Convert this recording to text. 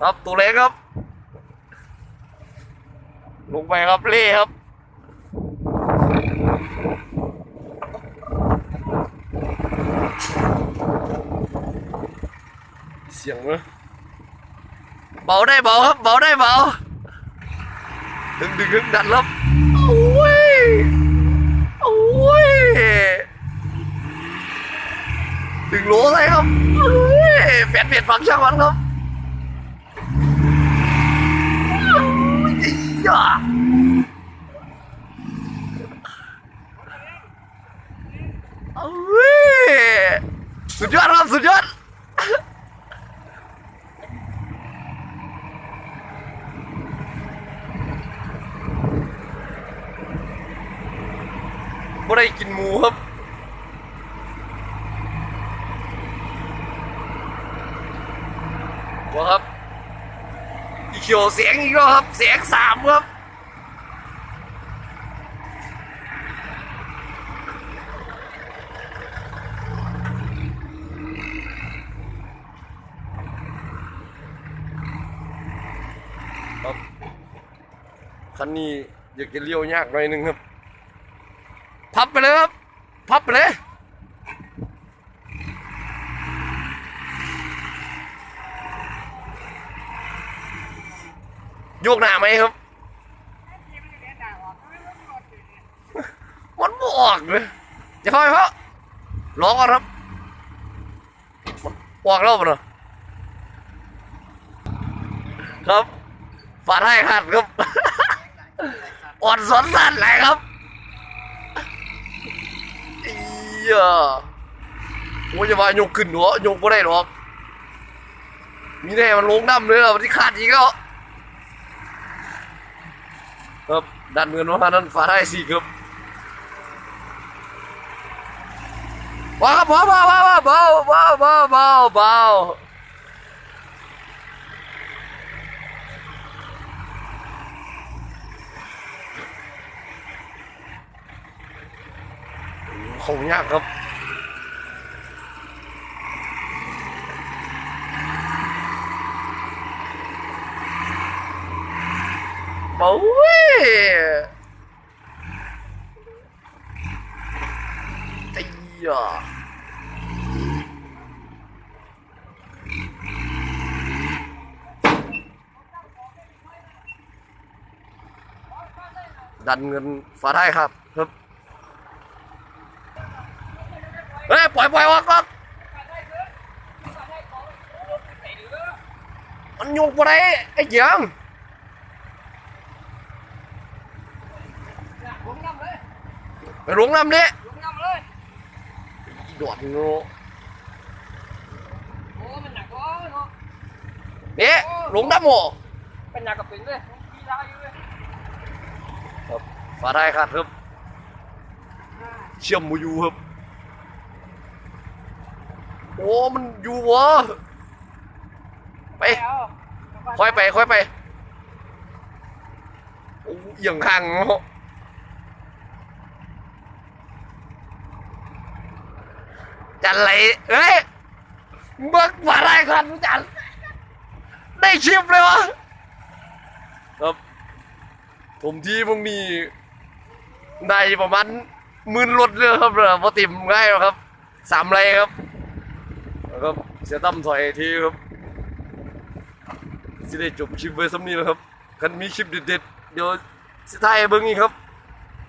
ครับตัวเล็กครับ ลงไปครับเล่ครับเสียงเลยเบาได้เบาครับเบาได้เบาดึงดึงดึงดันครับโอ้ยโอ้ยดึงโลอะไรครับโอ้ยแฟนเปลี่ยนฟังก์ชันมันครับโอ้ยอย่าโอ้ย สุดยอดครับสุดยอดบ่ได้กินหมูครับว้าครับ อีเขียวเสียงอีกแล้วครับเสียงสามครับครับคันนี้อยากจะเลี้ยวยากหน่อยหนึงครับ พับไปเลยครับ พับไปเลย โยกหน้าไหมครับ มันบออกเลยจะค่อยเพราะร้องก่อนครับมันออกแล้วปะเนาะครับฝาดให้ขาดครับอ่อนสอนสั่นไหลครับเอียโอ้ยจะมายกขึ้นหัวยกไม่ได้หรอกมีแน่มันลงน้ำเลยอะมันที่ขาดอีกแล้ว ครับดันเงินมานั้นฟ้าได้สี่ โอ้ยไอ้ยาดันเงินฟ้าได้ครับครับเฮ้ย ปล่อยปล่อยออกก่อนมันโยกไปไหนไอ้เกียง ลงน้ำเลย ไปลงน้ำนี่ลงน้ำเลยดอดโง่โอ้มันหนักวะเนาะนี่ลงน้ำหมอเป็นหนักกับเป็นเลยมีได้อยู่เลยครับฟ้าได้ครับครับเชื่อมมูอยู่ครับโอ้มันอยู่วะไปค่อยไปค่อยไปโอ้เอียงข้างเนาะ จันไรเอ้ยเบิกมาได้ครับจันได้ชิปเลยวะครับผมที่พวกนี้ได้ประมาณหมื่นรถเลยครับเหรอพอติมง่ายหรอกครับสามไรครับแล้วก็เสียตั้มถอยทีครับสิได้จบคลิปไว้สำนี้แล้วครับกันมีคลิปเด็ดๆเดี๋ยวสิท้ายให้เบิ่งอีกครับ